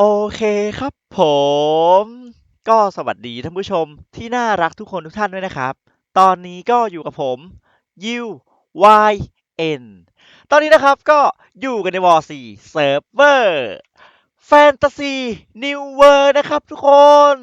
โอเคครับผม ก็สวัสดีท่านผู้ชมที่น่ารักทุกคนทุกท่านด้วยนะครับ ตอนนี้ก็อยู่กับผมยิว Y N ตอนนี้นะครับก็อยู่กันในวอร์ซีเซิร์ฟเวอร์แฟนตาซีนิวเวอร์นะครับทุกคน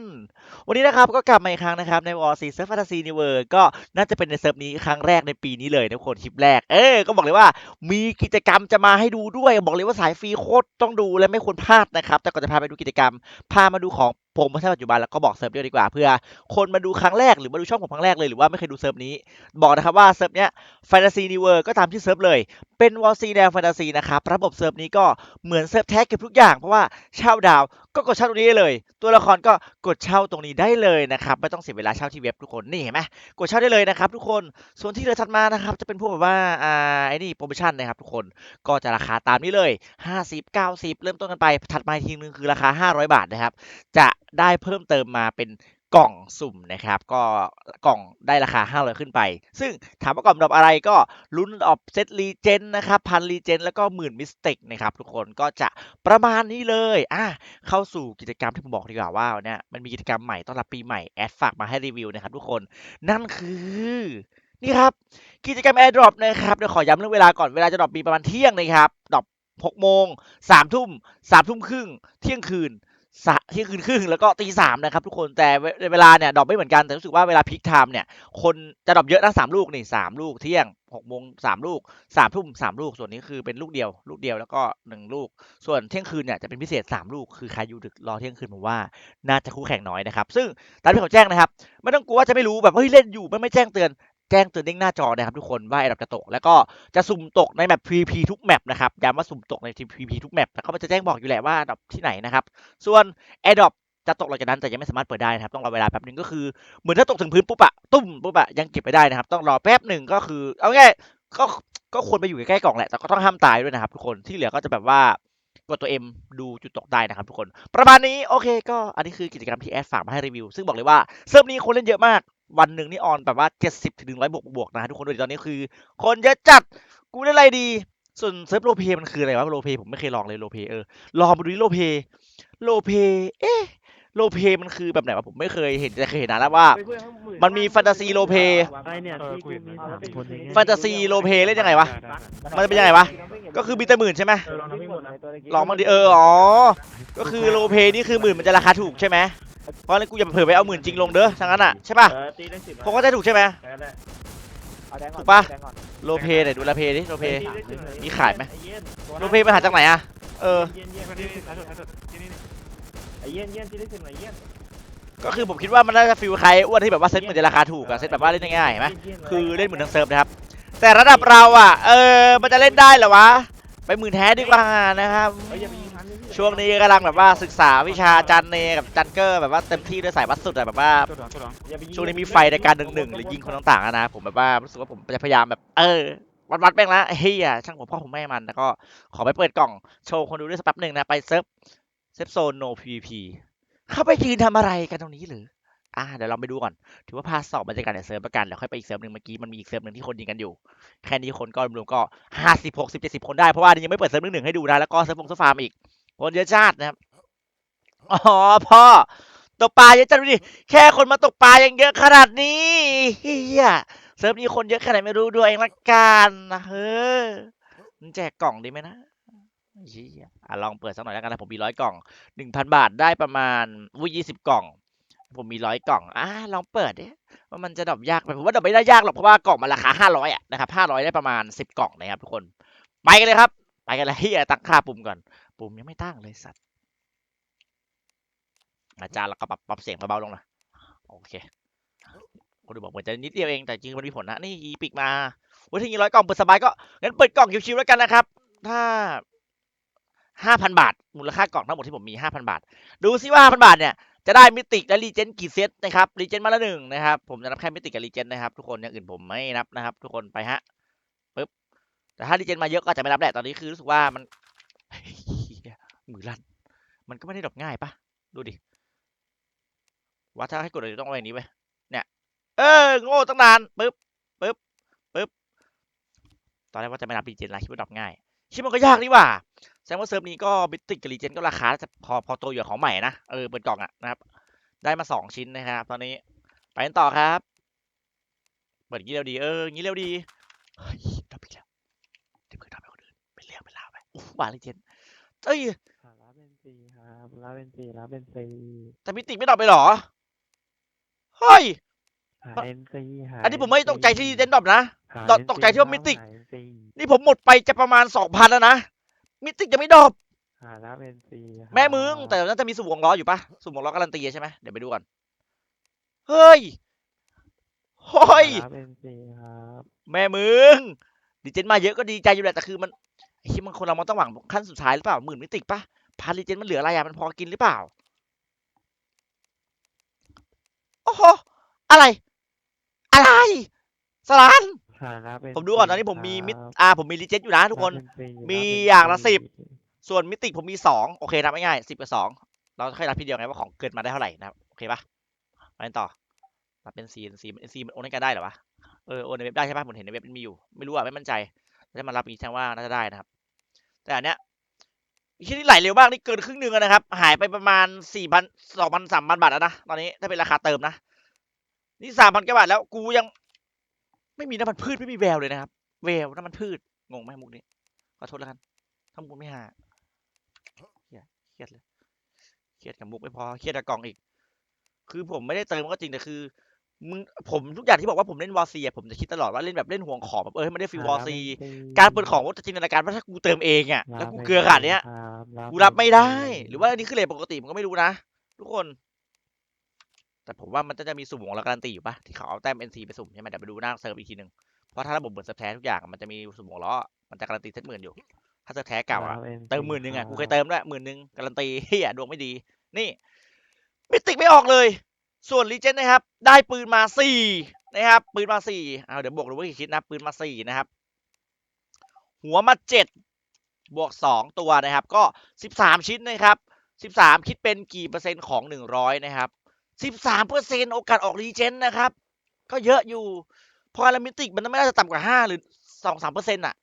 วันนี้นะครับก็กลับมาอีกครั้งนะครับในวอร์ซีเซิร์ฟแฟนตาซีนิเวอร์ก็น่าจะเป็นในเซิร์ฟนี้ครั้งแรกในปีนี้เลยนะคนคลิปแรก เออก็บอกเลยว่ามีกิจกรรมจะมาให้ดูด้วย บอกเลยว่าสายฟรีโคตรต้องดูและไม่ควรพลาดนะครับ แต่ก่อนจะพาไปดูกิจกรรม พามาดูของ ผมเมื่อปัจจุบันแล้วก็บอกเซิร์ฟด้วดีกว่าเพื่อคนมาดูครั้งแรกหรือมาดูช่องผมครั้งแรกเลยหรือว่าไม่เคยดูเซิร์ฟนี้ บอกนะครับว่าเซิร์ฟเนี้ยแฟนตาซีนิเวอร์ก็ตามที่เซิร์ฟเลย เป็นวอลซีแนวแฟนตาซีนะครับระบบเซิร์ฟนี้ก็เหมือนเซิร์ฟแท้เก็บทุกอย่างเพราะว่าเช่าดาวก็กดเช่าตรงนี้ได้เลย ตัวละครก็กดเช่าตรงนี้ได้เลยนะครับไม่ต้องเสียเวลาเช่าที่เว็บทุกคนนี่เห็นไหมกดเช่าได้เลยนะครับทุกคนส่วนที่เหลือถัดมานะครับจะเป็นพวกแบบว่าอ่าไอ้นี่โปรโมชั่นนะครับทุกคนก็จะราคาตามนี้เลย 50 90 เริ่มต้นกันไปถัดมาทีนึงคือราคา 500 บาทนะครับจะ ได้เพิ่มเติมมาเป็นกล่องสุ่มนะครับ ก็กล่องได้ราคา 500 ขึ้นไป ซึ่งถามว่ากล่องดรอปอะไรก็ลุ้นออฟเซตรีเจนนะครับพันรีเจนแล้วก็หมื่นมิสเทคนะครับ ทุกคนก็จะประมาณนี้เลยอะเข้าสู่กิจกรรมที่ผมบอกดีกว่าว่าเนี่ยมันมีกิจกรรมใหม่ต้อนรับปีใหม่ แอดฝากมาให้รีวิวนะครับทุกคนนั่นคือนี่ครับ กิจกรรม AirDrop นะครับเดี๋ยวขอย้ำเรื่องเวลาก่อนเวลาจะดรอปมีประมาณเที่ยงนะครับดรอป6โมง3ทุ่ม3ทุ่มครึ่งเที่ยงคืน สะที่คืนครึ่งแล้วก็ตีสามนะครับทุกคนแต่เวลาเนี่ยดรอปไม่เหมือนกันแต่รู้สึกว่าเวลาพีคไทม์เนี่ยคนจะดรอปเยอะนะสามลูกนี่สามลูกเที่ยง6โมงสามลูกสามทุ่มสามลูกส่วนนี้คือเป็นลูกเดียว ลูกเดียวแล้วก็หนึ่งลูก ส่วนเที่ยงคืนเนี่ยจะเป็นพิเศษสามลูกคือใครอยู่ดึกรอเที่ยงคืนผมว่าน่าจะคู่แข่งน้อยนะครับซึ่งตามที่เขาแจ้งนะครับ ไม่ต้องกลัวว่าจะไม่รู้แบบเฮ้ยเล่นอยู่ไม่ไม่แจ้งเตือน แจ้งเตือนเด้งหน้าจอนะครับทุกคนว่าไอ้ดับจะตก แล้วก็จะสุ่มตกในแมป PVP ทุกแมปนะครับย้ำว่าสุ่มตกใน PVP ทุกแมปแล้วก็มันจะแจ้งบอกอยู่แหละว่าดับที่ไหนนะครับส่วน a i r d r o p จะตกหลังจากนั้นแต่ยังไม่สามารถเปิดได้นะครับต้องรอเวลาแป๊บหนึ่งก็คือเหมือนถ้าตกถึงพื้นปุ๊บอะตุ้มปุ๊บอะยังเก็บไม่ได้นะครับ ต้องรอแป๊บหนึ่งก็คือเอาง่ายก็ก็ควรไปอยู่ใกล้ๆกล่องแหละแต่ก็ต้องห้ามตายด้วยนะครับทุกคนที่เหลือก็จะแบบว่ากดตัว M ดูจุดตกได้นะครับทุกคน ประมาณนี้โอเค ก็อันนี้คือกิจกรรมที่แอดฝากมาให้รีวิว ซึ่งบอกเลยว่าเซิร์ฟนี้คนเล่นเยอะมาก วันหนึ่งนี่ออนแบบว่า70ถึง100บวกบวกๆนะฮะทุกคนดูดิตอนนี้คือ คนเยอะจัดกูเล่นอะไรดี ส่วนเซิร์ฟโลเพมันคืออะไรวะโลเพผมไม่เคยลองเลยโลเพเออลองมาดูดิโลเพโลเพเอ๊ะโลเพมันคือแบบไหนวะผมไม่เคยเห็นแต่เคยเห็นนะแล้วว่า มันมีแฟนตาซีโลเพไอเนี่ยเออที่กูกูเห็นมีนะสามคนอย่างเงี้ยแฟนตาซีโลเพเล่นยังไงวะ มันจะเป็นยังไงวะ ก็คือมีแต่หมื่นใช่ไหมเออลองทำให้หมดนะลองบ้างดิเอออ๋อ ก็คือโลเพนี่คือหมื่นมันจะราคาถูกใช่ไหม เพราะฉะนั้นกูอย่าเผื่อไปเอาหมื่นจริงลงเด้อทั้งนั้นอะใช่ป่ะเออตีได้สิบผมก็จะถูกใช่ไหมแพ้ได้ถูกปะโลเพไหนดูโลเพดิโลเพ ตีได้สิบมีขายไหม อ้เย็นโลเพมันหาจากไหนอะเออ เย็นเย็นนี่นี่ท้ายสุดท้ายสุดที่นี่นี่ไอ้เย็นเย็นตีได้สิบหน่อยเย็นก็คือผมคิดว่ามันน่าจะฟิลใครอ้วนที่แบบว่าเซ็ตเหมือนจะราคาถูกอะเซ็ตแบบว่าเล่นง่ายๆเห็นไหมคือเล่นเหมือนทั้งเซิร์ฟนะครับ แต่ระดับเราอะ เออ มันจะเล่นได้เหรอวะ ไปหมื่นแท้ดีกว่านะครับ เฮ้ยอย่าไปยิงทันดิพี่ ช่วงนี้กำลังแบบว่าศึกษาวิชาจันเนกับจันเกอร์แบบว่าเต็มที่ด้วยสายวัดสุดอะแบบว่าจุดหลังจุดหลังช่วงนี้มีไฟในการหนึ่งหนึ่งหรือยิงคนต่างๆอะนะผมแบบว่ารู้สึกว่าผมจะพยายามแบบ เออ วัดวัดแม่งละเฮียช่างผมพ่อผมแม่มันแล้วก็ขอไปเปิดกล่องโชว์คนดูด้วยสักแป๊บหนึ่งนะไปเซิร์ฟเซฟโซนโน PVP เข้าไปยืนทำอะไรกันตรงนี้หรืออ่าเดี๋ยวลองไปดูก่อน ถือว่าพาสอบบรรยากาศในเซิร์ฟประกันเดี๋ยวค่อยไปอีกเซิร์ฟหนึ่งเมื่อกี้มันมีอีกเซิร์ฟหนึ่งที่คนยิงกันอยู่ แค่นี้คนก็รวมๆก็ห้าสิบหกสิบเจ็ดสิบคนได้เพราะว่ายังไม่เปิดเซิร์ฟหนึ่งหนึ่งให้ดูนะแล้วก็เซิร์ฟฟงเซิร์ฟฟาร์มอีก คนเยอะชาตินะครับ อ๋อพ่อตกปลาเยอะจังดูดิแค่คนมาตกปลายังเยอะขนาดนี้เฮียเซิร์ฟนี้คนเยอะขนาดไม่รู้ด้วยเองละกันนะเฮ้ยมันแจกกล่องดีไหมนะเฮียอะลองเปิดสักหน่อยแล้วกันนะผมมีร้อยกล่องหนึ่งพันบาทได้ประมาณวุ้ยยี่สิบกล่อง ผมมีร้อยกล่องอะลองเปิดดิว่ามันจะดรอปยากไหมผมว่าดรอปไม่ได้ยากหรอกเพราะว่ากล่องมันราคาห้าร้อยอะนะครับห้าร้อยได้ประมาณสิบกล่องนะครับทุกคน ไปกันเลยครับ ไปกันเลยเฮียตั้งค่าปุ่มก่อน ปุ่มยังไม่ตั้งเลยสัตว์อาจารย์แล้วก็ปรับปรับเสียงเบาๆลงหนะโอเคคนดูบอกเหมือนจะนิดเดียวเองแต่จริงมันมีผลนะนี่อีปิกมาวันที่ยี่ร้อยกล่องเปิดสบายก็งั้นเปิดกล่องชิวๆแล้วกันนะครับ ถ้าห้าพันบาท มูลค่ากล่องทั้งหมดที่ผมมีห้าพันบาท ดูซิว่าห้าพันบาทเนี่ยจะได้มิติและรีเจนกี่เซตนะครับรีเจนมาละหนึ่งนะครับ ผมจะนับแค่มิติกับรีเจนนะครับ ทุกคนอย่างอื่นผมไม่นับนะครับ ทุกคนไปฮะปึ๊บแต่ถ้ารีเจนมาเยอะก็จะไม่นับแหละตอนนี้คือรู้สึกว่ามัน มือลั่น มันก็ไม่ได้ดรอปง่ายปะดูดิว่าถ้าให้กดอะไรต้องเอาอย่างนี้ไปเนี่ยเออโง่ตั้งนานปึ๊บปึ๊บปึ๊บตอนแรกว่าจะไม่นับรีเจนละคิดว่าดรอปง่ายคิดมันก็ยากนี่ว่าแสดงว่าเซิร์ฟนี้ก็บิติกกับรีเจนก็ราคาจะพอพอตัวอยู่ของใหม่นะเออเปิดกล่องอะนะครับ ได้มาสองชิ้นนะครับ ตอนนี้ไปกันต่อครับ เปิดงี้เร็วดีเอองี้เร็วดีเฮ้ยดับอีกแล้วเดี๋ยวเพื่อนทำให้คนอื่นเป็นเรื่องเป็นราวไปอู้บารีเจนเอ้ย ครับลาเบนซีลาเบนซีแต่มิติไม่ดรอปไปหรอ เฮ้ย หาเอ็นซีหาอันนี้ผมไม่ตกใจที่รีเจนดรอปนะ หาตก NC ตกใจที่ว่าครับ Mythic หา NC นี่ผมหมดไปจะประมาณสองพันแล้วนะ มิติจะไม่ดรอปหาลาเบนซีแม่มึง แต่น่าจะมีสุ่มวงล้ออยู่ปะสุ่มวงล้อการันตีใช่ไหมเดี๋ยวไปดูก่อน เฮ้ยเฮ้ยลาเบนซีครับแม่มึง ดีเจนมาเยอะก็ดีใจอยู่แหละแต่คือมันไอ้ที่มันคนเรามันต้องหวังขั้นสุดท้ายหรือเปล่าหมื่นมิติปะ พันดีเจนมันเหลืออะไรอะมันพอกินหรือเปล่า โอ้โห อะไร อะไร สลานหาลาเบนผมดูก่อนตอนนี้ผมมีมิดครับอ่า ผมมีรีเจนอยู่นะทุกคนลาเบซีมีลเบนอย่างละซี10ส่วนมิติผมมีสองโอเคนับง่ายๆสิบกับสอง เราค่อยนับทีเดียวไงว่าของเกินมาได้เท่าไหร่นะครับ โอเคปะไปกันต่อนับเป็นซีนซีนซีมันโอนให้กันได้เหรอวะ เออ โอนในเว็บได้ใช่ปะผมเห็นในเว็บมันมีอยู่ ไม่รู้อะไม่มั่นใจแต่ถ้ามันรับอีกแสดงว่าน่าจะได้นะครับ แต่อันเนี้ย อีกที่นี่ไหลเร็วมากนี่เกินครึ่งหนึ่งนะครับ หายไปประมาณสี่พันสองพันสามพันบาทแล้วนะตอนนี้ถ้าเป็นราคาเติมนะ นี่สามพันกว่าบาทแล้วกูยัง ไม่มีน้ำมันพืชไม่มีแววเลยนะครับ แววน้ำมันพืชงงไหมมุกนี้ขอโทษแล้วกันถ้ามุกไม่หาเครียดเลยเครียดกับมุกไม่พอเครียดกับกล่องอีก คือผมไม่ได้เติมก็จริงแต่คือ มึงผมทุกอย่างที่บอกว่าผมเล่นวอร์ซีอะผมจะคิดตลอดว่าเล่นแบบเล่นห่วงของแบบเออให้มันได้ฟีลวอร์ซีการเปิดของว่าจะจินตนาการว่าถ้ากูเติมเองอะแล้วกูเกลือขนาดเนี้ยกูรับไม่ได้ หรือว่าอันนี้คือเลทปกติมันก็ไม่รู้นะ ทุกคน แต่ผมว่ามันจะมีสุ่มของเราการันตีอยู่ปะที่เขาเอาแต้ม NC ไปสุ่มใช่ไหมเดี๋ยวไปดูหน้าเซิร์ฟอีกทีหนึ่งเพราะถ้าระบบเหมือนเซิร์ฟแท้ทุกอย่างมันจะมีสุ่มของล้อมันจะการันตีเซตหมื่นอยู่ ถ้าเซิร์ฟแท้เก่าอะเติมหมื่นหนึ่งอะกูเคยเติมด้วยหมื่นหนึ่งการันตีเฮียดวงไม่ดี นี่มิติกไม่ออกเลย ส่วนลีเจนนะครับ ได้ปืนมาสี่นะครับ ปืนมาสี่เอาเดี๋ยวบวกดูว่ากี่ชิ้นนะปืนมาสี่นะครับ หัวมาเจ็ดบวกสองตัวนะครับ ก็สิบสามชิ้นนะครับสิบสามคิดเป็นกี่เปอร์เซ็นต์ของหนึ่งร้อยนะครับสิบสามเปอร์เซ็นต์โอกาสออกรีเจนนะครับ ก็เยอะอยู่พราะอารามิติกมันไม่น่าจะต่ำกว่าห้าหรือสองสามเปอร์เซ็นต์อะ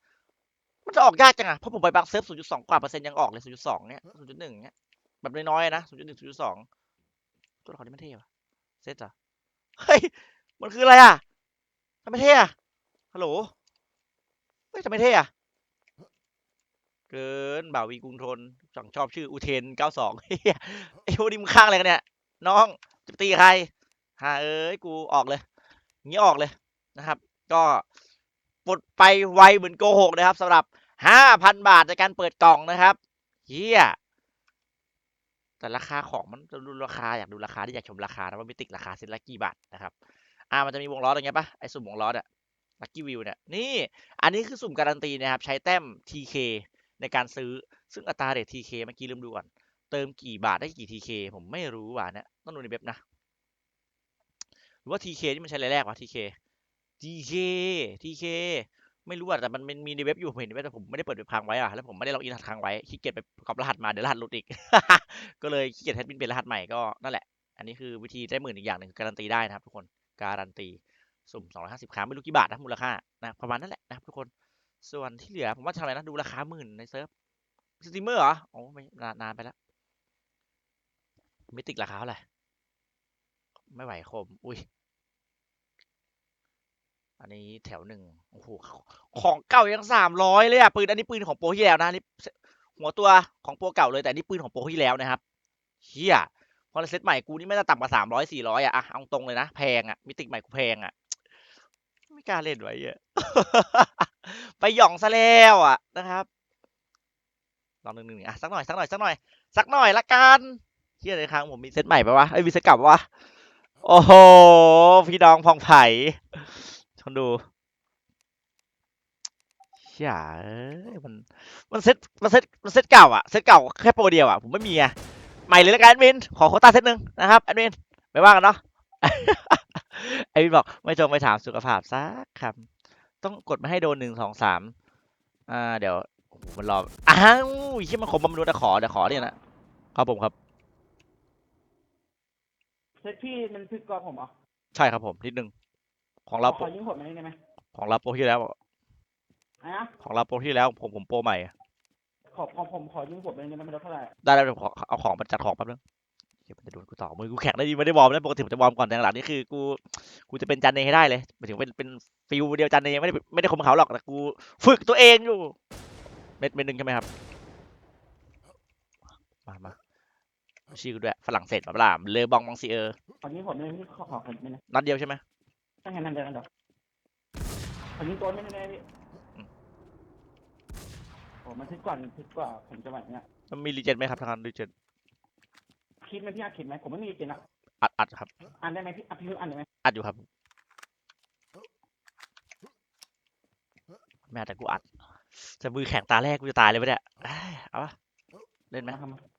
มันจะออกยากจังอะ เพราะผมไปบางเซิร์ฟศูนย์จุดสองกว่าเปอร์เซ็นต์ยังออกเลยศูนย์จุดสองเนี้ยศูนย์จุดหนึ่งเนี้ยแบบน้อยๆนะศูนย์จุดหนึ่งศูนย์จุดสองตัวละครนี้ไม่เท่ว่ะ เซตเหรอเฮ้ย มันคืออะไรอะทำไมเท่อะฮัลโหล เฮ้ยทำไมเท่อะเกินบ่าวีกรุงทนสั่งชอบชื่ออุเทนเก้าสองเฮียไอ้พวกนี้มึงข้างอะไรกันเนี่ย น้องจะตีใครฮาเอ้ยกูออกเลยงี้ออกเลยนะครับ ก็ปลดไปไวเหมือนโกหกนะครับสำหรับห้าพันบาทในการเปิดกล่องนะครับเฮีย แต่ราคาของมันจะดูราคาอยากดูราคาที่อยากชมราคานะว่ามิติราคาเซ็นละกี่บาทนะครับอ่ามันจะมีวงล้อตรงเนี้ยปะไอ้สุ่มวงล้อเนี่ยลักกี้วิวเนี่ยนี่อันนี้คือสุ่มการันตีนะครับ ใช้แต้ม TK ในการซื้อซึ่งอัตราเรท TK เมื่อกี้ลืมดูก่อน เติมกี่บาทได้กี่ TK ผมไม่รู้ว่ะเนี่ยต้องดูในเว็บนะ หรือว่า TK ที่มันใช้อะไรแรกวะ TK TK TK ไม่รู้อะแต่มันมีในเว็บอยู่ผมเห็นในเว็บแต่ผมไม่ได้เปิดเว็บค้างไว้อะแล้วผมไม่ได้ล็อกอินค้างไว้ขี้เกียจไปกรอบรหัสมาเดี๋ยวรหัสหลุดอีก ก็เลยขี้เกียจแอดมินเปลี่ยนรหัสใหม่ก็นั่นแหละ อันนี้คือวิธีได้หมื่นอีกอย่างหนึ่งการันตีได้นะครับทุกคนการันตีสุ่ม250ครั้งไม่รู้กี่บาทนะมูลค่านะประมาณนั้นแหละนะครับทุกคนส่วนที่เหลือผมว่าทำอะไรนะดูราคาหมื่นในเซิร์ฟสตรีมเมอร์เหรอโอ้ไม่นานนานไปแล้วมิติกราคาเท่าไหร่ไม่ไหวคม อุ้ย อันนี้แถวหนึ่งโอ้โหของเก่ายังสามร้อยเลยอะปืนอันนี้ปืนของโปรที่แล้วนะนี่หัวตัวของโปรเก่าเลยแต่อันนี่ปืนของโปรที่แล้วนะครับเฮียพอเซตใหม่กูนี่ไม่น่าต่ำกว่าสามร้อยสี่ร้อยอะอะเอาตรงเลยนะแพงอะมิติใหม่กูแพงอะไม่กล้าเล่นไว้อะไปหย่องซะแล้วอะนะครับลองหนึ่งหนึ่งอะสักหน่อยสักหน่อยสักหน่อยสักหน่อยละกันเฮียในครั้งผมมีเซตใหม่ปะวะไอ้ยมีเซตเก่าปะวะโอ้โหพี่น้องพองไผ่ ทนดูเชี่ยเอ้ยมันมันเซตมันเซตมันเซตเก่าอะเซตเก่าแค่โปรเดียวอะผมไม่มีอะใหม่เลยละกันแอดมินขอโควต้าเซตหนึ่งนะครับแอดมินไม่ว่ากันเนาะไอวินบอกไม่จงไปถามสุขภาพสักคำต้องกดมาให้โดนหนึ่งสองสามอ่าเดี๋ยวโอ้โหมันรออ้าวที่มันขมบำรุงแต่ขอเดี๋ยวขอเนี่ยนะครับผมครับเซตพี่มันคือกรอบผมเหรอใช่ครับผมนิดนึง ของเราขอยิงผมมาได้ไหมของเราโปรที่แล้ว อะนะของเราโปรที่แล้วผมผมโปรใหม่ ขออขอผมขอยืมผมเป็นเงินไม่ได้เท่าไหร่ได้แล้วเดี๋ยวขอเอาของมาจัดของแป๊บนึงเดี๋ยวมันจะโดนกูต่อมือกูแข็งได้ดีไม่ได้วอร์มแล้วปกติผมจะวอร์มก่อนแต่หลังๆนี่คือกูกูจะเป็นจันเนให้ได้เลยหมายถึงเป็นเป็นฟิลเดียวจันเนไม่ได้ไม่ได้ข่มเขาหรอกแต่กู ฝึกตัวเองอยู่ เม็ดเม็ดหนึ่งใช่ไหมครับ มามาชื่อกูด้วยฝรั่งเศสแบบล่าเลอบองมองซีเออร์ตอนนี้ผมไม่ได้พี่ขอขอผมไม่ได้นัดเดียวใช่ไหม ถ้างั้นนั่นเดี๋ยวนั่นเดี๋ยวผมยิงตัวไม่ได้พี่อืมโอ้มันทึกก่อนทึกกว่าผมจะไหวเนี่ยมันมีรีเจนไหมครับทางรีเจนคิดไหมพี่อาคิดไหมผมไม่มีจริงอะอัดอัดครับ อ่านได้ไหมพี่อะพี่อ่านได้ไหมอัดอยู่ครับแม่แต่กูอัดจะมือแข็งตาแรกกูจะตายเลยปะเนี่ยเอ้ยเอาปะเล่นไหมมาทำ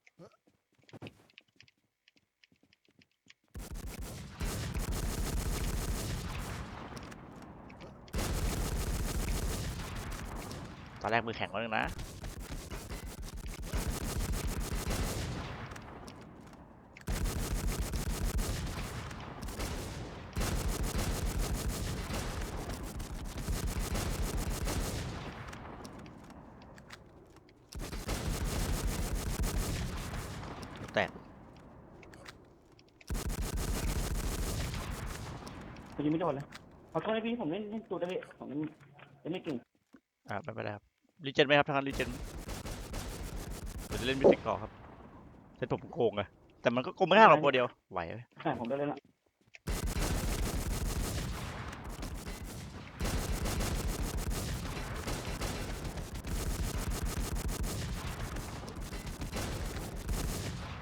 ตอนแรกมือแข็งกว่านึงนะ แตกผมยิงไม่โดนเลยขอโทษนะพี่ผมเล่นเล่นตัวได้พี่ผมเล่นเล่นไม่เก่ง อ่าไม่เป็นไรครับ รีเจนไหมครับทางนั้นรีเจนผมจะเล่นมิติกต่อครับเซตผมโกงอะแต่มันก็โกงไม่ได้หรอกตัวเดียวไหวไหมใช่ผมได้เล่นละ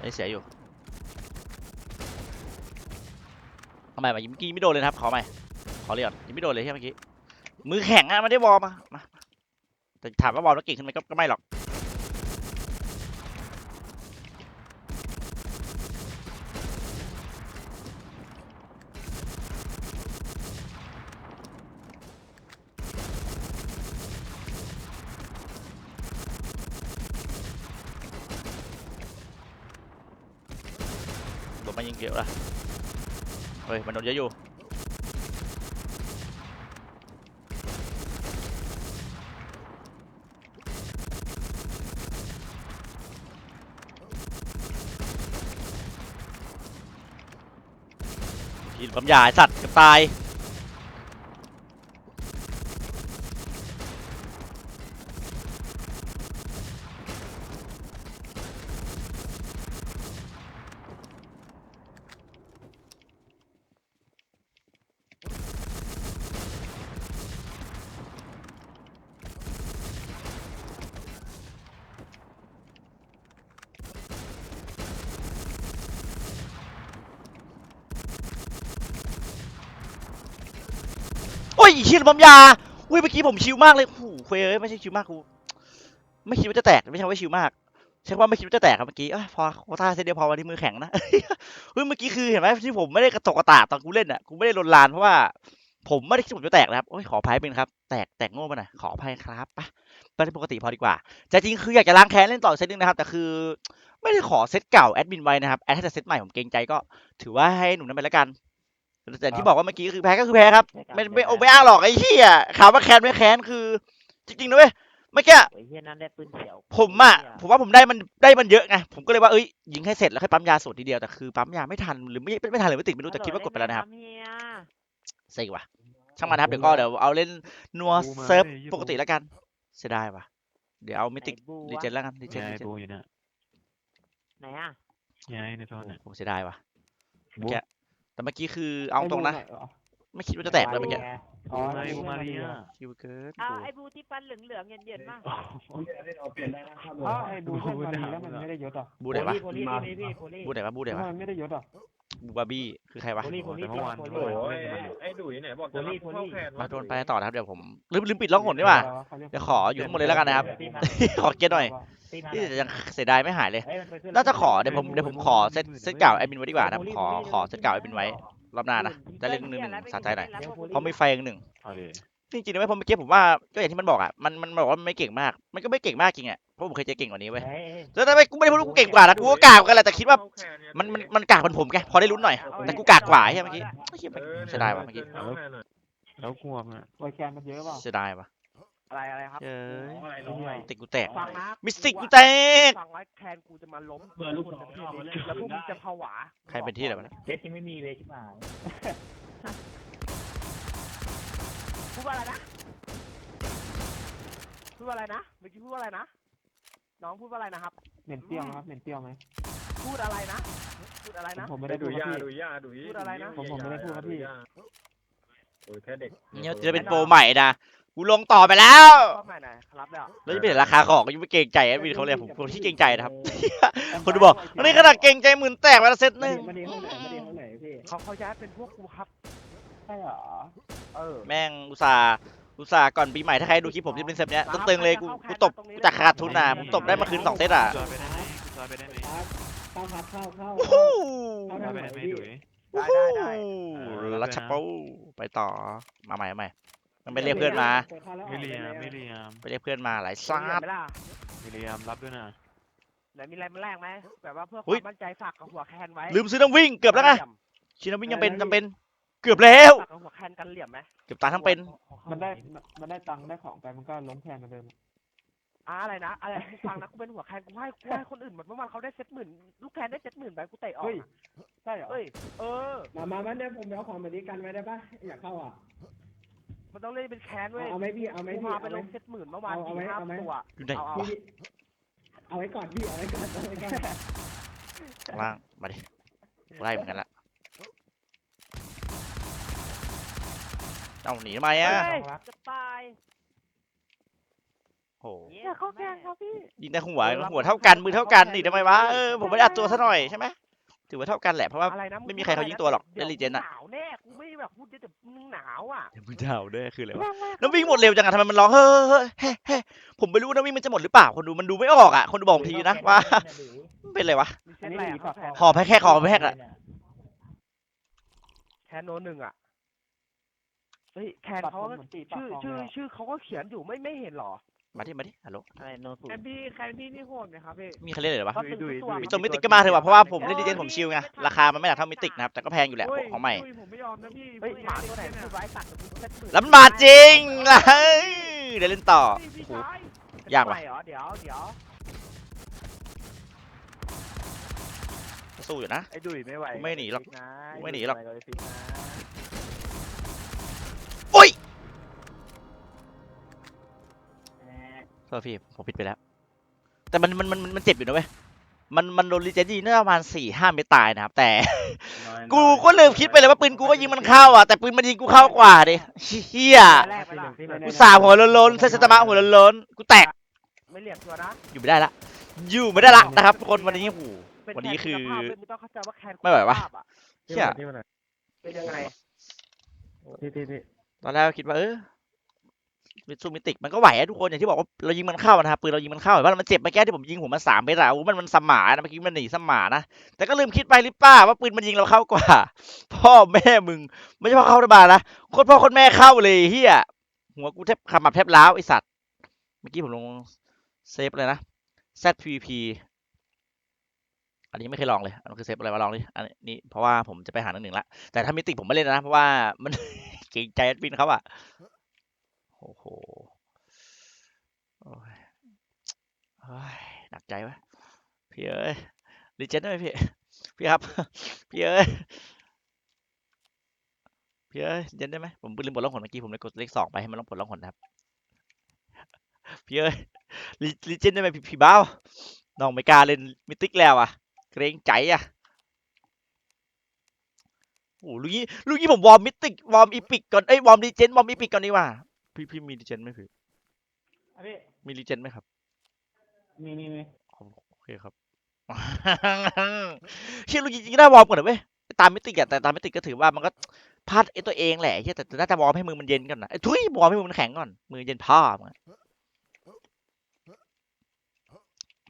ไอ้เสียอยู่ทำไมมายิงเมื่อกี้ไม่โดนเลยนะครับ ขอใหม่ขอเรียกยิงไม่โดนเลยใช่ไหมเมื่อกี้มือแข็งอะไม่ได้วอร์มอะมา แต่ถามว่าวอร์มแล้วเก่งขึ้นไหมก็ก็ไม่หรอกโดนมายิงเกี่ยวละเฮ้ยมันโดนเยอะอยู่ กินปั๊มยาไอ้สัตว์ตาย โอ้ยเฮียปั๊มยาอุ้ยเมื่อกี้ผมชิวมากเลยโอ้โหเควเอ้ยไม่ใช่ชิวมากกูไม่คิดว่าจะแตกไม่ใช่ว่าชิวมากใช่ว่าไม่คิดว่าจะแตกครับเมื่อกี้อพอโคต้าเซตเดียวพอวันนี้มือแข็งนะเฮ้ยเมื่อกี้คือเห็นไหมที่ผมไม่ได้กระตกกระตากตอนกูเล่นอะกูไม่ได้ลนลานเพราะว่าผมไม่ได้คิดว่าผมจะแตกนะครับโอ้ยขออภัยเป็นครับ แตกแตกโง่ไปหน่อยขออภัยครับไปไปปกติพอดีกว่าแต่จริงคืออยากจะล้างแค้นเล่นต่อเซตนึงนะครับ แต่คือ ไม่ได้ขอเซตเก่าแอดมินไว้นะครับแอดถ้าจะเซตใหม่ผมเกรงใจก็ ถือว่าให้หนุ่มนั้นไปแล้วกัน แต่ที่บอกว่าเมื่อกี้คือแพ้ก็คือแพ้ครับ ไม่ไม่โอ้ไม่อ้างหรอกไอ้เหี้ยข่าวว่าแค้นไม่แค้นคือ จริงๆนะเว้ยเมื่อกี้ไอ้เฮียนั่นได้ปืนเขียวผมอะผมว่าผมได้มันได้มันเยอะไงผมก็เลยว่าเอ้ยยิงให้เสร็จแล้วค่อยปั๊มยาสดทีเดียวแต่คือปั๊มยาไม่ทันหรือไม่ไม่ทันหรือไม่ติดไม่รู้แต่คิดว่ากดไปแล้วนะครับเฮียเซ็งว่ะช่างมันนะครับเดี๋ยวก็เดี๋ยวเอาเล่นนัวเซิร์ฟปกติแล้วกันเสียดายว่ะเดี๋ยวเอามิติกไหนบูรีวะเจนแล้วกันรีเจนยายรีเจนบูอยู่เนี่ยไหนอะยายในโซนเนี่ยผมเสียดายว่ะบูแก แต่เมื่อกี้คือเอาตรงนะ ไม่คิดว่าจะแตกเลยเมื่อกี้อ๋อบูมาบูมาเรียคิวเกินเอากูไอ้บูที่ฟันเหลืองๆเย็นๆมากเพราะไอ้บูเพื่อนมาดีแล้วมันไม่ได้ยศอะบูไหนวะโพลี่โพลี่พี่โพลี่บูไหนวะบูไหนวะมันไม่ได้ยศอะบูบาร์บี้คือใครวะโพลี่โพลี่แต่เมื่อวานโพเมื่อลี่วานเล่นกันอยู่ไอ้ดุยไหนบอกจะรับเข้าแขนมาโดนไปต่อนะครับเดี๋ยวผมลืมลืมปิดล่องหนดีกว่าเดี๋ยวขออยู่ข้างบนเลยแล้วกันนะครับขอเกียร์หน่อย นี่ยังเสียดายไม่หายเลยน่าจะขอเดี๋ยวผมเดี๋ยวผมขอเซตเซตเก่าแอดมินไว้ดีกว่านะครับขอขอเซตเก่าแอดมินไว้รอบหน้านะได้เล่นหนึ่งหนึ่งสะใจหน่อยเพราะมีไฟอย่างหนึ่ง เอาดิจริงๆนะเว้ยผมเมื่อกี้ผมว่าก็อย่างที่มันบอกอะมันมันบอกว่ามันไม่เก่งมาก มันก็ไม่เก่งมากจริงอะเพราะผมเคยเจอเก่งกว่านี้เว้ยแล้วทำไมกูไม่ได้พูดว่ากูเก่งกว่านะกูก็กากเหมือนกันแหละแต่คิดว่ามันมันมันกากเหมือนผมไงพอได้ลุ้นหน่อยแต่กูกากกว่าใช่ไหมเมื่อกี้เฮ้ยเสียดายว่ะเมื่อกี้แล้วกลัวมั้ยไวแคนมันเยอะเปล่าเสียดายว่ะ อะไรอะไรครับเย้ย อะไรน้องอะไรติกกูแตก ฟังนะมิสติกกูแตก ฟังไว้แคนกูจะมาล้มเบอร์ลูกน้องเอามาเล่น แล้วพวกมึงจะผวาใครเป็นที่อะไรวะเนี่ยเจ็ดยังไม่มีเลยใช่ไหมพูดว่าอะไรนะพูดว่าอะไรนะเมื่อกี้พูดว่าอะไรนะน้องพูดว่าอะไรนะครับ เหม็นเปรี้ยวนะครับเหม็นเปรี้ยวไหมพูดอะไรนะ พูดอะไรนะ ผมไม่ไปได้ดูพูดคย่ารับดูพี่ย่าดูพูดอะไรนะผมผมไม่ได้พูดครับพี่โอ้ยแค่เด็กเนี่ยจะเป็นโปรใหม่นะกูลงต่อไปแล้วก็ใหม่หน่อยครับแล้วแล้วจะเป็นราคาของก็ยังไม่เกรงใจแอดมินเขาเลยผมคนที่เกรงใจนะครับคนดูบอกอันนี้ขนาดเกรงใจหมื่นแตกไปแล้วเซตหนึ่งมาดีห้องไหนมาดีห้องไหนพี่เขาเขาย้ายเป็นพวกกูครับใช่เหรอเออแม่งอุตส่าห์อุตส่าห์ก่อนปีใหม่ถ้าใครดูคลิปผมที่เป็นเซตเนี้ยตึงๆเลยกูกูตบกูจากขาดทุนนะผมตบได้มาคืนสองเซตอะจอยไปได้ไหมจอยไปได้ไหมเข้าครับเข้าเข้าวู้ฮู้จอยไปได้ไหมดุย ได้ได้ได้รัชปูไปต่อมาใหม่มาใหม่มันไปเรียกเพื่อนมาไม่เลียมไม่เลียมไปเรียกเพื่อนมาหลายเหซาลี่ยมดไหมล่ะไม่เลียมรับด้วยนะไหนมีอะไรมาแลกไหมแบบว่าเพื่อคอุ๊วายมมั่นใจฝากกับหัวแคนไว้ลืมซื้อน้ำวิ่งเกือบแล้วไงเหยมชิน้ำวิ่งยังเป็นจำเป็น เกือบแล้วฝากกับหัวแคนกันเหลี่ยมไหมเกือบตายทั้งเป็น มันได้มันได้ตังค์ได้ของไปมันก็ล้มแทนเหมือนเดิม อ่าอะไรนะอะไรกูฟังนะกูเป็นหัวแคนกูให้กูให้คนอื่นหมดเมื่อวานเขาได้เซ็ตหมื่นลูกแคนได้เซ็ตหมื่นไปกูเตะออกอะใช่เหรอ เอ้ย เออ มามามาเนี่ยผมไปเอาของแบบนี้กันไว้ได้ปะอยากเข้าอะ มันต้องเล่นเป็นแคนเว้ยเอาไหมพี่ เอาไหมกูพี่ พาไปเอาไหลมงเซ็ตหมื่นเมื่อวานเอาเอาสี่ไหมห้าเอาไหม ตัวอยู่ไหน เอาเอาพี่เอาไว้ก่อนพี่ เอาไว้ก่อนเอาไว้ก่อนข้างล่าง มาดิไล่เหมือนกันละเอาหนีทำไมอะเฮ้ยจะตาย โอ้โหอย่าเข้าแกงครับพี่ยิงได้หัวหัวเท่ากันมือเท่ากันนี่ทำไมวะเออผมไม่ได้อัดตัวซะหน่อยใช่ไหมถือว่าเท่ากันแหละเพราะว่าอะไรนะงไม่มีใครเขายิงตัวหรอกเดี๋ยวเล่น Legend อะหนาวแน่กูไม่แบบพูดเยอะแต่มึงหนาวอะเดี๋ยวมึงจะเอาด้วยคืออะไรวะน้ำวิ่งหมดเร็วจังอะทำไมมันร้องเฮ้ยเฮ้ยเฮ้ยเฮ้ยผมไม่รู้น้ำวิ่งมันจะหมดหรือเปล่าคนดูมันดูไม่ออกอะคนดูบอกผมทีนะว่ามันเป็นอะไรวะมีเซ็ตอะไรอะเข้าแคนหอบให้แค่คอไม่แค่อะแคนโนหนึ่งอะเฮ้ยแคนเขาชื่อชื่อชื่อเขาก็เขียนอยู่ไม่ไม่เห็นหรอ มาดิมาดิฮัลโหลอะไรโนสุแคนพี่แคนพี่นี่โหดไหมครับพี่มีใครเล่นเลยเหรอวะ ก็ตึงทุกตัวมีตัวมิติกก็มาเถอะว่ะเพราะว่าผมเล่นดีเจนผมชิลไงราคามันไม่หนักเท่ามิติกนะครับแต่ก็แพงอยู่แหละของใหม่ ผมไม่ยอมนะพี่เฮ้ยหมาตัวไหนพูดไว้ตัดกับเซ็ตหมื่นแล้วมันมาจริงเฮ้ยเดี๋ยวเล่นต่อ พี่พี่ชายยากว่ะไม่เหรอเดี๋ยวเดี๋ยวสู้อยู่นะ ไอ้ดุยไม่ไหวกูไม่หนีหรอกนะกูไม่หนีหรอกไดุ้ยฟิตนะอุ้ย โทษพี่ผมผิดไปแล้ว แต่มันมันมันมันเจ็บอยู่นะเว้ยมันมันโดนรีเจนยิงน่าจะประมาณสี่ห้าเมตรตายนะครับ แต่ กูก็ลืมคิดไปเลยว่าปืนกูก็ยิงมันเข้าอะแต่ปืนมันยิงกูเข้ากว่าดิเฮียแรกไปละกูสาบหัวโล้นๆเซตตามะหัวโล้นๆกูแตกไม่เหลี่ยมตัวนะอยู่ไม่ได้ละอยู่ไม่ได้ละนะครับทุกคนวันนี้โอ้โหเป็นวันนี้คือแคนณภาพเว้ยมึงต้องเข้าใจว่าแคนไม่ไหววะคุณภาพอเฮียเป็นยังไงพี่พี่พี่ตอนแรกก็คิดว่าเออมิ ซูมิติกมันก็ไหวอะทุกคนอย่างที่บอกว่าเรายิงมันเข้านะครับปืนเรายิงมันเข้าแต่ว่ามันเจ็บมื่อกี้ที่ผมยิงหัวมันสามเมตรอะโอ้มันมันสมานนะเมื่อกี้มันหนีสมานนะแต่ก็ลืมคิดไปหรือเปล่าว่าปืนมันยิงเราเข้ากว่า พ่อแม่มึง ไม่ใช่พ่อเข้าธบาลนะโคตรพ่อโคตรแม่เข้าเลยเฮียหัวกูแทบขมับแทบล้าวไอสัตว์เมื่อกี้ผมลงเซฟเลยนะ ZPP อันนี้ไม่เคยลองเลยอันนั้คือเซฟอะไรมาลองดิอันนี้เพราะว่าผมจะไปหาหนึ่งหนึ่งละแต่ถ้ามิติผมไม่เล่นนะเพราะว่ามันเกรงใจแอดมินเขาอะ โอ้โหโอ้ยโอ้ยหนักใจวะพี่เอ้ยรีเจนได้ไหมพี่ พี่ครับ พี่เอ้ย พี่เอ้ยรีเจนได้ไหมผมลืมปลดล็อกหนเมื่อกี้ผมเลยกดเลขสองไปให้มันต้องปลดล็อกหนครับ พี่เอ้ยรีรีเจนได้ไหมพี่พี่บ้าวน้องไม่กล้าเล่นมิติกแล้วอะ เกรงใจอะโอ้ลูกนี้ลูกนี้ผมวอร์มมิติกวอร์มอีพิกก่อน เอ้ยวอร์มดีเจนวอร์มอีพิกก่อนดีกว่า พี่พี่มีดีเจนไหมพี่พี่มีดีเจนไหมครับมีมีมีโอเคครับ เชื่อลูกจริงๆได้วอร์มก่อนเหรอเว้ยตามมิติกอะแต่ตามมิติกก็ถือว่ามันก็พลาดไอ้ตัวเองแหละเฮียแต่แต่น่าจะวอร์มให้มือมันเย็นก่อนนะไอ้ทุยวอร์มให้มือมันแข็งก่อน มือเย็นผ้ามึงอะ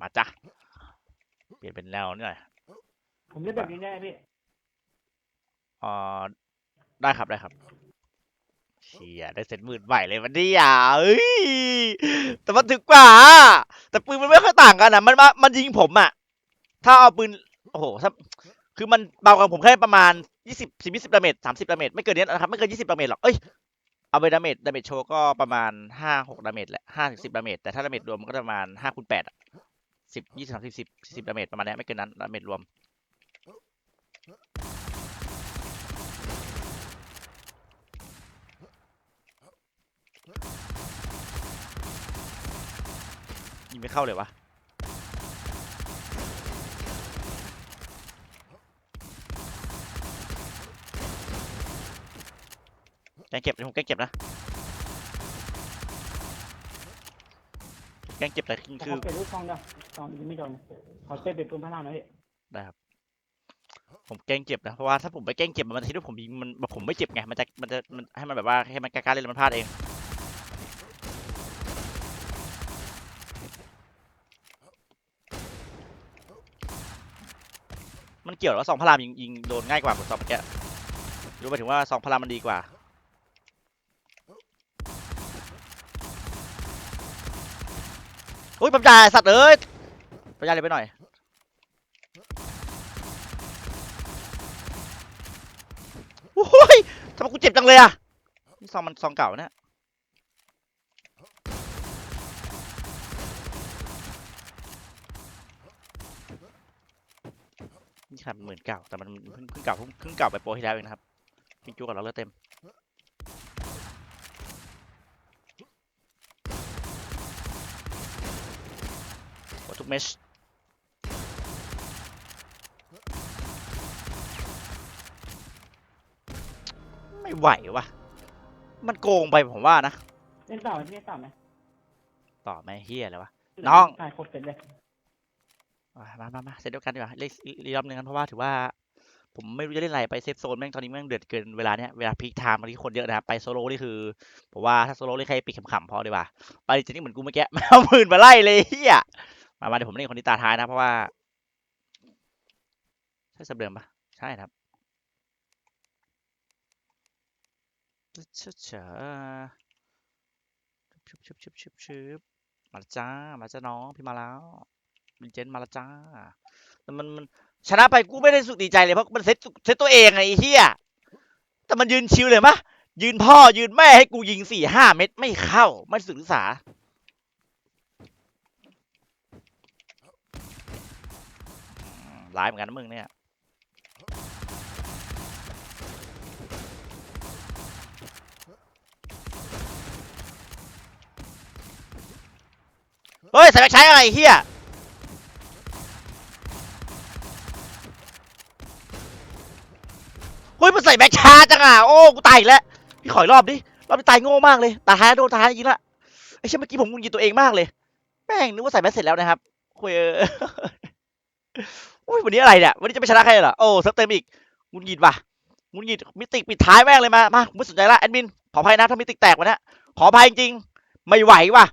มาจ้ะเปลี่ยนเป็นแนวนี่หน่อยผมเล่นแบบนี้ได้พี่อ่าได้ครับได้ครับ เชียได้เสร็จหมื่นใหม่เลยวันนี้อะเอ้ยแต่มันถึกกว่า แต่ปืนมันไม่ค่อยต่างกันอะมันมามันยิงผมอะ ถ้าเอาปืน โอ้โหถ้าคือมันเบากว่าผมแค่ประมาณยี่สิบสิบยี่สิบดาเมจสามสิบดาเมจไม่เกินนี้นะครับ ไม่เกินยี่สิบดาเมจหรอกเอ้ยเอาไปดาเมจดาเมจโชว์ก็ประมาณห้าหกดาเมจแหละห้าถึงสิบดาเมจแต่ถ้าดาเมจรวมมันก็ประมาณห้าคูณแปดสิบยี่สิบสามสิบสิบสิบดาเมจประมาณนี้ไม่เกินนั้นดาเมจรวม งไม่เข้าเลยวะแกงเก็บเดี๋ยวผมแกงเก็บนะแกงเก็บแต่คือขอเปลี่ยนลูกซองเดียวซองยังไม่โดนขอเปลี่ยนเป็นปืนพลังหน่อยพี่ได้ครับผมแกล้งเจ็บนะเพราะว่าถ้าผมไปแกล้งเจ็บมันจะคิดว่าผมยิงมันแบบผมไม่เจ็บไงมันจะมันจะมันให้มันแบบว่าให้มันกล้าๆเล่นแล้วมันพลาดเอง เกี่ยวแล้วาซองพลามยิงยิงโดนง่ายกว่าผมซองเมื่อกี้รู้ไปถึงว่าซองพลามมันดีกว่าอุ้ยปั๊มยาสัตว์เอ้ยปั๊มยาเลยไปหน่อยโอ้ยทำไมกูเจ็บจังเลยอะนี่ซองมันซองเก่าเนี่ย นี่ครับหมื่นเก่าแต่มันเพิ่งเพิ่งเก่าเพิ่งเพิ่งเก่าไปโปรที่แล้วเองนะครับพิงจูกับเราเลือดเต็มหมดทุกเมชไม่ไหววะมันโกงไปผมว่านะ เล่นต่อไหมพี่เล่นต่อไหมต่อไม่เฮียเลยวะน้อง ตายโคตรเป็นเลยอะ มามามาเซตเดียวกันดีกว่าเล่นรีรอบหนึงกันเพราะว่าถือว่า ผมไม่รู้จะเล่นอะไรไปเซฟโซนแม่งตอนนี้แม่งเดือดเกินเวลาเนี้ยเวลาพีคไทม์ตอนนี้คนเยอะนะครับไปโซโล่นี่คือผมว่าถ้าโซโล่เล่นแค่ปิดขำๆพอดีกว่าไปจริงๆเหมือนกูเมื่อกี้มาหมื่นมาไล่เลยเฮียมามาเดี๋ยวผมเล่นคนที่ตาท้ายนะเพราะว่าใช่สับเดิมปะใช่ครับเฉเฉชุบชุบชุบชุบชุบมาจ้ามาจ้าน้องพี่มาแล้ว วินเจนต์มาล้วจ้าแต่มันมันชนะไปกูไม่ได้สุขดีใจเลยเพราะมันเซตเซตตัวเองไงไอ้เหี้ยแต่มันยืนชิวเลยมะยืนพ่อยืนแม่ให้กูยิงสี่ห้าเม็ดไม่เข้า ไม่ศึกษาอืมร้ายเหมือนกันนะมึงเนี่ยเฮ้ยใส่แบ็คใช้อะไรเฮีย เฮ้ย มันใส่แบ็คชาจังอะ โอ้ กูตายอีกแล้ว พี่ขออีกรอบดิ รอบนี้ตายโง่มากเลย ตาท้ายโดนตาท้ายจริงละ ไอ้เชี่ยเมื่อกี้ผมงุนยิงตัวเองมากเลย แม่งนึกว่าใส่แบ็คเสร็จแล้วนะครับคุยอุ้ยวันนี้อะไรเนี่ย วันนี้จะไปชนะใครเหรอ โอ้เซิฟเต็มอีกงุนยิดว่ะงุนยิดมิติปิดท้ายแม่งเลยมา มาผมไม่สนใจละแอดมิน ขออภัยนะถ้ามิติแตกวันนี้ขออภัยจริงๆไม่ไหวว่ะ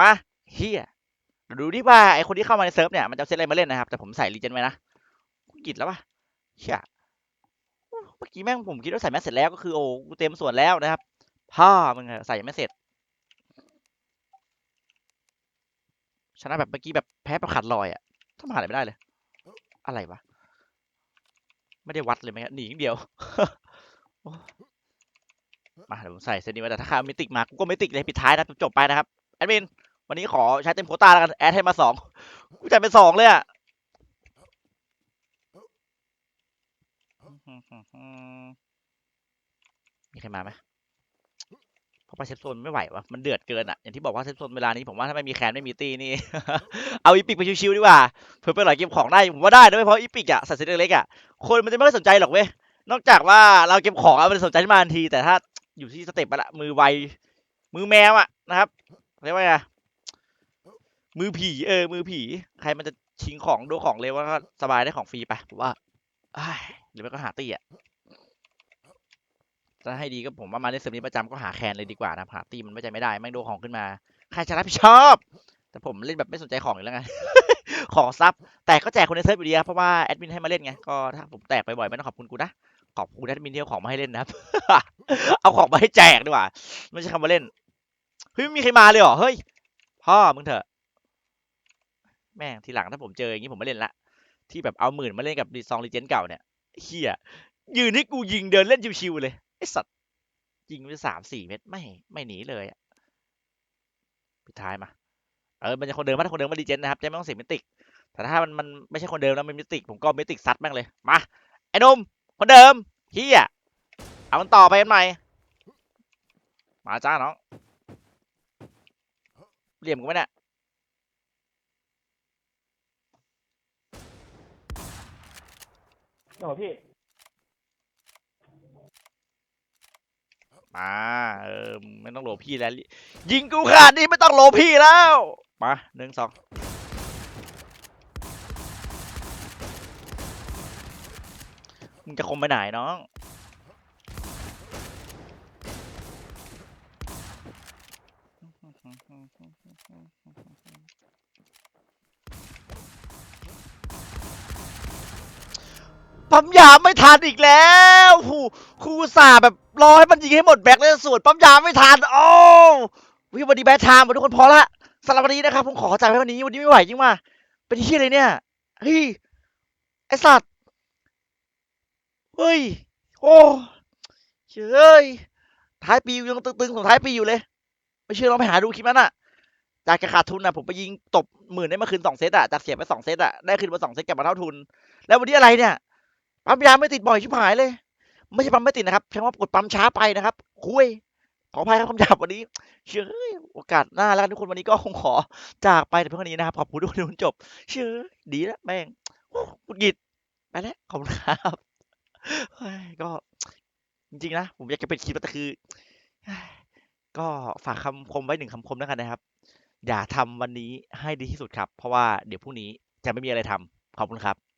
มาเฮียดูดิว่าไอคนที่เข้ามาในเซิร์ฟเนี่ยมันจะเซตอะไรมาเล่นนะครับ แต่ผมใส่รีเจนไว้นะงุนยิดแล้ววะเฮีย เมื่อกี้แม่งผมคิดว่าใส่แมสเสร็จแล้วก็คือโอ้กูเต็มส่วนแล้วนะครับพ่อมึงใส่ไม่เสร็จ ชนะแบบเมื่อกี้แบบแพ้แบบขาดลอยอะทำอะไรไม่ได้เลย อะไรวะ ไม่ได้วัดเลยไหมหนีอย่างเดียว มาเดี๋ยวผมใส่เซนี้ไว้แต่ถ้าข้ามิติกมากูก็มิติกเลยปิดท้ายนะจบไปนะครับ แอดมิน วันนี้ขอใช้เต็มโคต้าแล้วกัน แอดให้มาสองกูจ่ายเป็นสองเลยอะ มีใครมาไหมเพราะไปเซฟโซนไม่ไหววะมันเดือดเกินอะ อย่างที่บอกว่าเซฟโซนเวลานี้ผมว่าถ้าไม่มีแคนไม่มีตีนี่ เอาอีปิกไปชิวๆดีกว่า เพื่อไปหล่อยเกมของได้ ผมว่าได้ด้วยเพราะอีปิกอะสัตว์เล็กๆอะ คนมันจะไม่ค่อยสนใจหรอกเว้ย นอกจากว่าเราเก็บของอะมันจะสนใจมาทันที แต่ถ้าอยู่ที่สเต็ปละมือไว มือแมวอะนะครับ เรียกว่าไงมือผีเออ มือผี ใครมันจะชิงของดูของเร็วก็สบายได้ของฟรีไปผมว่าอ้ หรือไม่ก็หาตีอะถ้าให้ดีก็ผมว่ามาเล่นเซิร์ฟนี้ประจำก็หาแคนเลยดีกว่านะหาตีมันไม่ใจไม่ได้แม่งโดนของขึ้นมาใครจะรับผิดชอบ แต่ผมเล่นแบบไม่สนใจของอยู่แล้วไงของซับแต่ก็แจกคนในเซิร์ฟอยู่ดีนะเพราะว่าแอดมินให้มาเล่นไงก็ถ้าผมแตกบ่อยๆไม่ต้องขอบคุณกูนะขอบคุณแอดมินที่เอาของมาให้เล่นนะครับเอาของมาให้แจกดีกว่าไม่ใช่คำว่าเล่นเฮ้ยไม่มีใครมาเลยเหรอเฮ้ยพ่อมึงเถอะ แม่งทีหลังถ้าผมเจออย่างนี้ผมไม่เล่นละที่แบบเอาหมื่นมาเล่นกับดีซองรีเจนเก่าเนี่ย เฮียยืนให้กูยิงเดินเล่นชิวๆเลยไอสัตว์ยิงไปสามสี่เม็ดไม่ไม่หนีเลยอะปิดท้ายมาเออมันจะคนเดิมมาถ้าคนเดิมมาดีเจนนะครับจะไม่ต้องเสียมิติกแต่ถ้ามันมันไม่ใช่คนเดิมแล้วมันมิติกผมก็มิติกซัดแม่งเลยมาไอ้นุ่มคนเดิมเฮียเอามันต่อไปกันใหม่มาจ้าน้องเหลี่ยมกูไหมเนี่ย โอ้พี่มาเออไม่ต้องโหลพี่แล้ว ยิงกูขาดนี่ไม่ต้องโหลพี่แล้ว มาหนึ่งสองมึงจะคมไปไหนน้อง ปั๊มยาไม่ทันอีกแล้วครูครูสาแบบรอให้มันยิงให้หมดแบ็คเลยส่วนปั๊มยาไม่ทันโอ้วิวันนี้แบทไทม์ทุกคนพอละสำหรับวันนี้นะครับผมขอจ่ายไว้วันนี้วันนี้ไม่ไหวจริงว่ะเป็นที่อะไรเนี่ยเฮ้ยไอสัตว์เฮ้ยโอ้เฮ้ยท้ายปียังตึงๆส่งท้ายปีอยู่เลย ไม่เชื่อลองไปหาดูคลิปนั้นอะจากจะขาดทุนอะผมไปยิงตบหมื่นได้มาคืนสองเซตอะจากเสียไปสองเซตอะได้คืนมาสองเซตกลับมาเท่าทุน แล้ววันนี้อะไรเนี่ย ปั๊มยาไม่ติดบ่อยชิบหายเลย ไม่ใช่ปั๊มไม่ติดนะครับใช้ว่ากดปั๊มช้าไปนะครับ คุยขออภัยครับคำหยาบวันนี้เชื่อโอกาสหน้าแล้วทุกคนวันนี้ก็คงขอจากไปแต่เพียงเท่านี้นะครับขอบคุณทุกคนที่ดูจบ เชื่อดีแล้วแม่งกุดหงิดไปแล้วขอบคุณครับก็จริงๆนะ ผมอยากจะเป็นคลิปแต่คือ ก็ฝากคำคมไว้หนึ่งคำคมแล้วกันนะครับ อย่าทำวันนี้ให้ดีที่สุดครับ เพราะว่าเดี๋ยวพรุ่งนี้จะไม่มีอะไรทำขอบคุณครับ